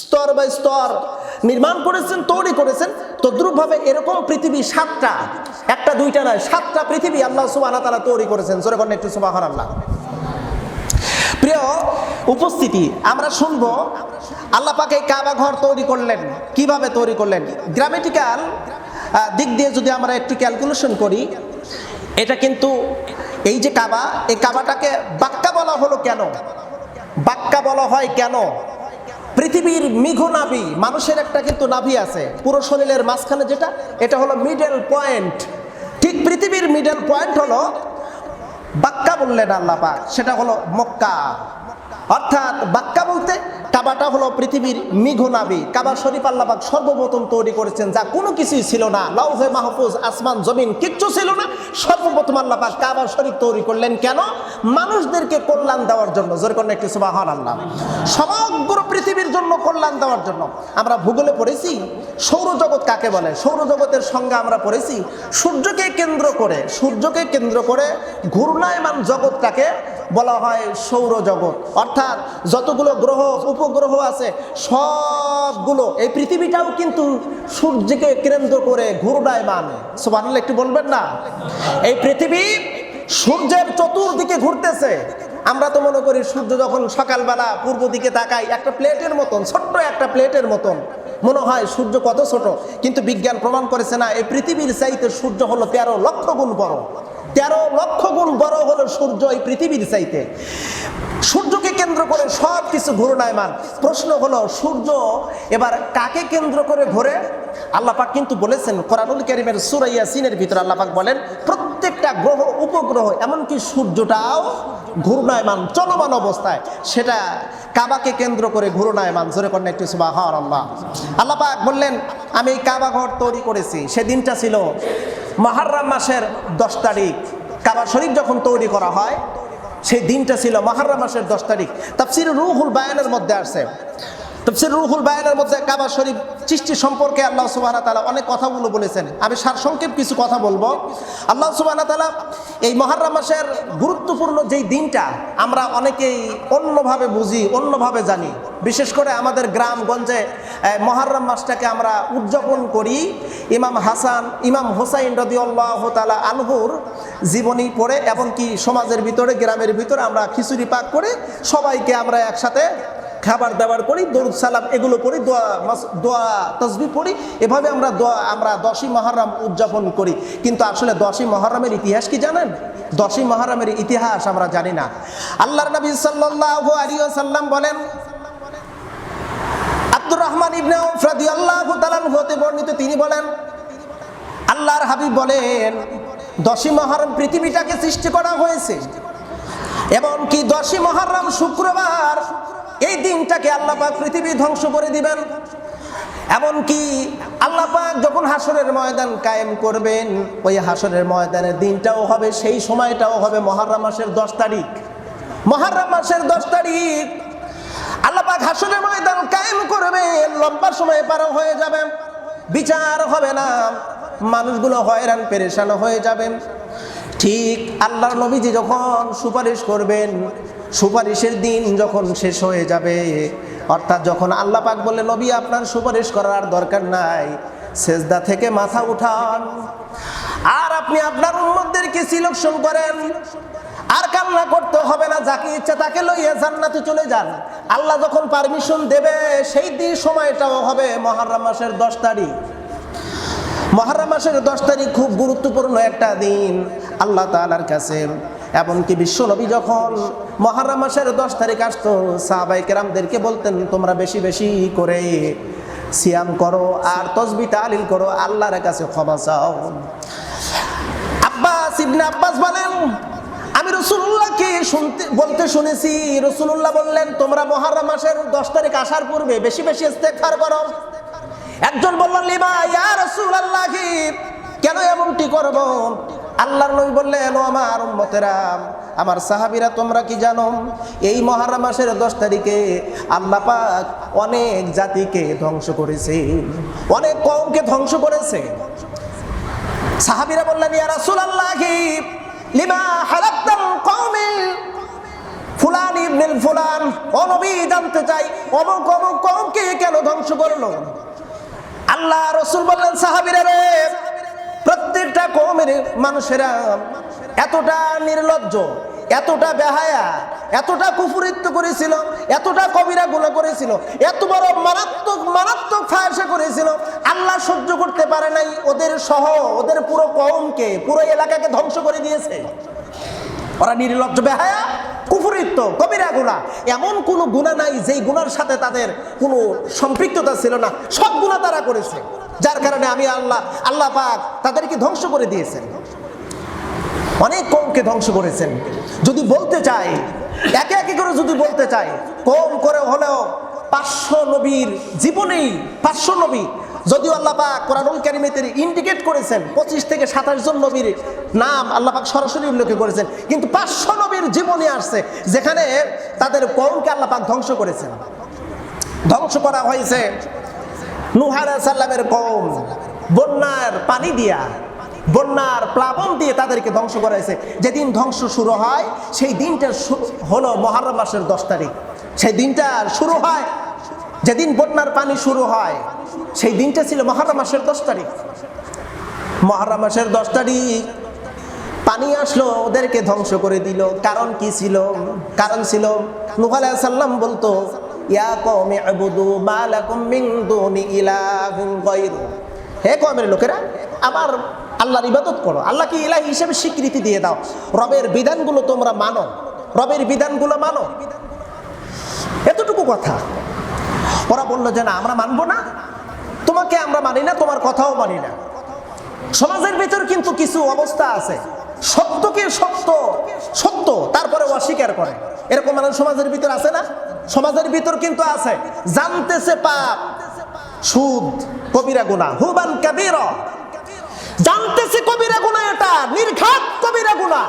স্তর বাই স্তর নির্মাণ করেছেন, তৈরি করেছেন। তদ্রুপভাবে এরকম পৃথিবী সাতটা, একটা, দুইটা নয়, সাতটা পৃথিবী আল্লাহ সুবাহ তারা তৈরি করেছেন। করেন একটু সুবাহ আল্লাহ প্রিয়, উপস্থিতি, আমরা শুনব, আল্লাহ পাকে কাবা ঘর তৈরি করলেন। কীভাবে তৈরি করলেন? গ্রামেটিক্যাল দিক দিয়ে যদি আমরা একটু ক্যালকুলেশন করি, এটা কিন্তু এই যে কাবা, এই কাবাটাকে বাক্কা বলা হলো কেন? বাক্কা বলা হয় কেন? পৃথিবীর মিঘ নাভি, মানুষের একটা কিন্তু নাভি আছে। পুরো শরীরের মাঝখানে যেটা, এটা হলো মিডল পয়েন্ট ঠিক পৃথিবীর মিডল পয়েন্ট হলো বাক্কা বললেন আল্লাপা সেটা হলো মক্কা। অর্থাৎ বাক্কা বলতে কাবাটা হলো পৃথিবীর মিঘু নাবি। কাবা শরীফ আল্লাপাক সর্বপ্রথম তৈরি করেছেন, যা কোনো কিছুই ছিল না। লৌহে মাহফুজ, আসমান, জমিন, কিচ্ছু ছিল না। সর্বপ্রথম আল্লাহ পাক কাবা শরীফ তৈরি করলেন কেন? মানুষদেরকে কল্যাণ দেওয়ার জন্য। জোর করেন একটি সুবাহান আল্লাহ সমগ্র পৃথিবীর জন্য কল্যাণ দেওয়ার জন্য। আমরা ভূগোলে পড়েছি, সৌরজগৎ কাকে বলে? সৌরজগতের সঙ্গে আমরা পড়েছি, সূর্যকে কেন্দ্র করে। সূর্যকে কেন্দ্র করে ঘূর্ণায়মান জগৎটাকে বলা হয় সৌরজগৎ। অর্থাৎ যতগুলো গ্রহ উপগ্রহ আছে, সবগুলো। এই পৃথিবীটাও কিন্তু সূর্যকে কেন্দ্র করে ঘূর্ণায়মান সোবানুল একটু বলবেন না? এই পৃথিবী সূর্যের চতুর্দিকে ঘুরতেছে। আমরা তো মনে করি সূর্য যখন সকালবেলা পূর্ব দিকে তাকাই একটা প্লেটের মতন, ছোট্ট একটা প্লেটের মতন, মনে হয় সূর্য কত ছোট। কিন্তু বিজ্ঞান প্রমাণ করেছে না, এই পৃথিবীর চাইতে সূর্য হলো তেরো লক্ষ গুণ বড়। তেরো লক্ষ গুণ বড় হলো সূর্য এই পৃথিবীর চাইতে। সূর্যকে কেন্দ্র করে সব কিছু ঘূর্ণায়মান। প্রশ্ন হলো, সূর্য এবার কাকে কেন্দ্র করে ঘোরে? আল্লাপাক কিন্তু বলেছেন, কোরআনুল করিমের সুরাইয়া সিনের ভিতরে আল্লাপাক বলেন, প্রত্যেকটা গ্রহ, উপগ্রহ, এমনকি সূর্যটাও ঘূর্ণায়মান, চলমান অবস্থায়। সেটা কাবাকে কেন্দ্র করে ঘূর্ণায়মান। জোরে করেন একটু সুবাহ আল্লাহ আল্লাপাক বললেন, আমি এই কাবা ঘর তৈরি করেছি। সেদিনটা ছিল মহারম মাসের দশ তারিখ। কাবা শরীফ যখন তৈরি করা হয় সেই দিনটা ছিল মহারম মাসের দশ তারিখ। তাফসির রুহুল বায়ানের মধ্যে আসে তাফসির রুহুল বায়ানের মধ্যে কাবা শরীফ সৃষ্টি সম্পর্কে আল্লাহ সুবাহ তালা অনেক কথাগুলো বলেছেন। আমি সারসংক্ষেপ কিছু কথা বলব। আল্লাহ সুবাহ তালা এই মহারম মাসের গুরুত্বপূর্ণ যেই দিনটা আমরা অনেকেই অন্যভাবে বুঝি, অন্যভাবে জানি। বিশেষ করে আমাদের গ্রামগঞ্জে মহারম মাসটাকে আমরা উদযাপন করি। ইমাম হাসান, ইমাম হোসাইন রদি আল্লাহ তালা আলহুর জীবনী পড়ে, এমনকি সমাজের ভিতরে, গ্রামের ভিতরে আমরা খিচুড়ি পাক করে সবাইকে আমরা একসাথে খাবার দাবার করি দরুদ সালাম এগুলো করি দোয়া দোয়া তসবি পড়ি। এভাবে আমরা দোয়া, আমরা দশই মহরম উদযাপন করি। কিন্তু আসলে দশই মহরমের ইতিহাস কি জানেন? দশই মহরমের ইতিহাস আমরা জানি না। আল্লাহর নবী সাল্লাল্লাহু আলাইহি সাল্লাম বলেন, আব্দুর রহমান ইবনে আউফ রাদিয়াল্লাহু তাআলা হতে বর্ণিত, তিনি বলেন, আল্লাহর হাবিব বলেন, দশই মহরম পৃথিবীটাকে সৃষ্টি করা হয়েছে। এবং কি দশই মহরম শুক্রবার এই দিনটাকে আল্লাপাক পৃথিবী ধ্বংস করে দিবেন। এমনকি আল্লাপাক যখন হাসরের ময়দান কায়েম করবেন, ওই হাসরের ময়দানের দিনটাও হবে, সেই সময়টাও হবে মহারম মাসের দশ তারিখ। মহারম মাসের দশ তারিখ আল্লাপাক হাসরের ময়দান কায়েম করবেন, লম্বা সময় পার হয়ে যাবে, বিচার হবে না, মানুষগুলো হয়রান, পেরেশান হয়ে যাবেন। ঠিক আল্লাহর নবীজি যখন সুপারিশ করবেন সুপারিশের দিন যখন শেষ হয়ে যাবে, অর্থাৎ যখন আল্লাহ পাক বলে নবী, আপনার সুপারিশ করার আর দরকার নাই। সেজদা থেকে মাথা উঠান। আর আপনি আপনার উন্মতদেরকে সিলেকশন করেন। আর কান্না করতে হবে না, যাকে ইচ্ছা তাকে লইয়া জান্নাতে চলে যান। আল্লাহ যখন পারমিশন দেবে, সেই দিন সময়টাও হবে মহারম মাসের দশ তারিখ। মহারম মাসের দশ তারিখ খুব গুরুত্বপূর্ণ একটা দিন, আল্লাহ তালার কাছে। এমনকি বিশ্ব নবী যখন মহারম মাসের দশ তারিখ আসতো, সাহাবাই কেরামদেরকে বলতেন, তোমরা বেশি বেশি করে সিয়াম করো আর তসবি তালিল করো, আল্লাহর কাছে ক্ষমা চাও। আব্বাস ইবনে আব্বাস বলেন, আমি রসুল্লাহকে শুনতে, বলতে শুনেছি রসুল্লাহ বললেন, তোমরা মহারম মাসের দশ তারিখ আসার পূর্বে বেশি বেশি ইস্তেগফার করো। একজন বললেন, লিমা, ইয়া রাসূলুল্লাহ, কেন এমনটি করব? আল্লাহর নবী বললেন আমার উম্মতেরা, আমার সাহাবীরা, তোমরা কি জানো? এই মহারম মাসের দশ তারিখে আল্লাহ পাক অনেক জাতিকে ধ্বংস করেছে, অনেক কওমকে ধ্বংস করেছে। সাহাবীরা বললেন, ইয়া রাসূলুল্লাহ, লিমা হালাকতাল কওমি? ফুলান ইবনুল ফুলান, ও নবী, জানতে চাই, অমুক অমুক কমকে কেন ধ্বংস করল? আল্লাহ রসুল বললেন, সাহাবিরা রে প্রত্যেকটা কমের মানুষেরা, এতটা নির্লজ্জ, এতটা বেহায়া, এতটা কুফুরিত্ব করেছিল, এতটা কবিরা গুণা করেছিল, এত বড় মারাত্মক মারাত্মক ফায়াসা করেছিল, আল্লাহ সহ্য করতে পারে নাই, ওদের সহ, ওদের পুরো কমকে পুরো এলাকাকে ধ্বংস করে দিয়েছে। ওরা নির্লজ্জ, বেহায়া কুফুরিত্ব কবিরা গুণা। এমন কোনো গুণা নাই যেই গুণার সাথে তাদের কোনো সম্পৃক্ততা ছিল না। সব গুণা তারা করেছে। যার কারণে আমি আল্লাহ আল্লাহ পাক তাদেরকে ধ্বংস করে দিয়েছেন। অনেক কমকে ধ্বংস করেছেন। যদি বলতে চাই, একে একে করে যদি বলতে চাই, কম করে হলেও পাঁচশো নবীর জীবনেই, পাঁচশো নবী যদিও আল্লাহ পাক কোরআনুল কারিমেতে ইন্ডিকেট করেছেন পঁচিশ থেকে সাতাশ জন নবীর নাম আল্লাহ পাক সরাসরি উল্লেখ করেছেন। কিন্তু পাঁচশো নবীর জীবনে আসছে যেখানে তাদের কমকে আল্লাহ পাক ধ্বংস করেছেন। ধ্বংস করা হয়েছে নুহারা সাল্লামের কম বন্যার পানি দিয়া, বন্যার প্লাবন দিয়ে তাদেরকে ধ্বংস করা হয়েছে। যেদিন ধ্বংস শুরু হয়, সেই দিনটা হলো মহারম মাসের দশ তারিখ। সেই দিনটা শুরু হয় যেদিন বন্যার পানি শুরু হয়, সেই দিনটা ছিল মহারম মাসের দশ তারিখ। মহারম মাসের দশ তারিখ, পানি আসলো, ওদেরকে ধ্বংস করে দিল। কারণ কি ছিল? কারণ ছিল, নুহ আলাইহিস সালাম বলতো, ইয়া কওমি আবুদু মা দুনি ইলাহিন গায়রু। হে কওমের লোকেরা, আমার আল্লাহর ইবাদত করো। আল্লাহকে ইলাহি হিসেবে স্বীকৃতি দিয়ে দাও। রবের বিধানগুলো তোমরা মানো। রবের বিধানগুলো মানো। এতটুকু কথা। ওরা বলল যে না আমরা মানবো না। তোমাকে আমরা মানি না তোমার কথাও মানি না। সমাজের ভিতর কিন্তু কিছু অবস্থা আছে। সত্যকে সত্য? সত্য তারপরে অস্বীকার করে। এরকম মানুষ সমাজের ভিতর আছে না? সমাজের ভিতর কিন্তু আছে। জানতেছে পাপ সুদ কবিরা গুণা হুবান কাবির। জানতেছে কবিরা গুনাহ,